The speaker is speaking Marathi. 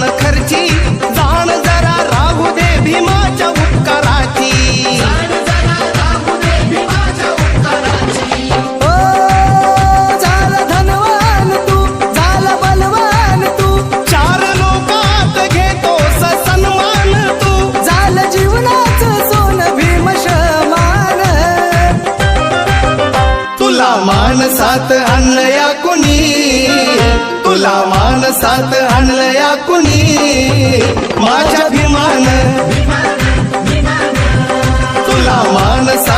मान खर्ची जाण जरा राहू दे भीमाच्या उपकाराची ओ झाला धनवान तू झाला बलवान तू चार लोकात घेतो सन्मान तू झालं जीवनाच सोन भीम मान तुला मान सात आणया कुणी तुला मान साथ மானசா